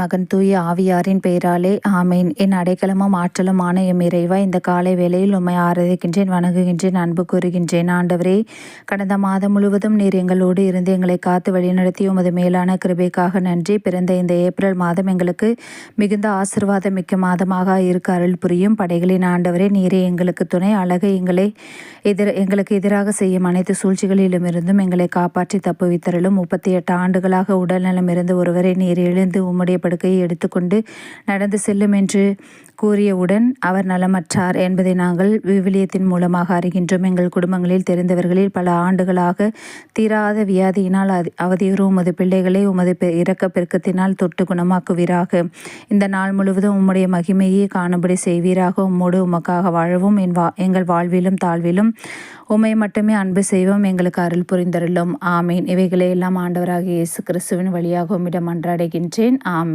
மகன் தூய ஆவியாரின் பெயராலே ஆமேன். என் அடைக்கலமும் ஆற்றலுமான எம் இறைவா இந்த காலை வேளையில் உம்மை ஆராதிக்கின்றேன் வணங்குகின்றேன் அன்பு கூறுகின்றேன். ஆண்டவரே கடந்த மாதம் முழுவதும் நீர் எங்களோடு இருந்து எங்களை காத்து வழிநடத்தி உமது மேலான கிருபைக்காக நன்றி. பிறந்த இந்த ஏப்ரல் மாதம் எங்களுக்கு மிகுந்த ஆசிர்வாதம் மிக்க மாதமாக இருக்க அருள் புரியும். படைகளின் ஆண்டவரே நீரே எங்களுக்கு துணை. அழகை எங்களை எதிர் எங்களுக்கு எதிராக செய்யும் அனைத்து சூழ்ச்சிகளிலும் இருந்தும் எங்களை காப்பாற்றி தப்புவித்தரலும் முப்பத்தி எட்டு ஆண்டுகளாக உடல்நலம் இருந்து ஒருவரை நீர் எழுந்து உம்முடைய படுக்கையை எடுத்துக்கொண்டு நடந்து செல்லும் என்று கூறியவுடன் அவர் நலமற்றார் என்பதை நாங்கள் விவிலியத்தின் மூலமாக அறிகின்றோம். எங்கள் குடும்பங்களில் தெரிந்தவர்களில் பல ஆண்டுகளாக தீராத வியாதியினால் அவதியுறும் உமது பிள்ளைகளை உமது இறக்க பெருக்கத்தினால் தொட்டு குணமாக்குவீராக. இந்த நாள் முழுவதும் உம்முடைய மகிமையை காணும்படி செய்வீராக. உம்மோடு உமக்காக வாழவும். என் வா எங்கள் வாழ்விலும் தாழ்விலும் உமை மட்டுமே அன்பு செய்வோம். எங்களுக்கு அருள் புரிந்தருளும். ஆமீன். இவைகளை எல்லாம் ஆண்டவராக இயேசு கிறிஸ்துவின் வழியாக உம்மிடம் அன்றாடுகின்றேன். ஆமீன்.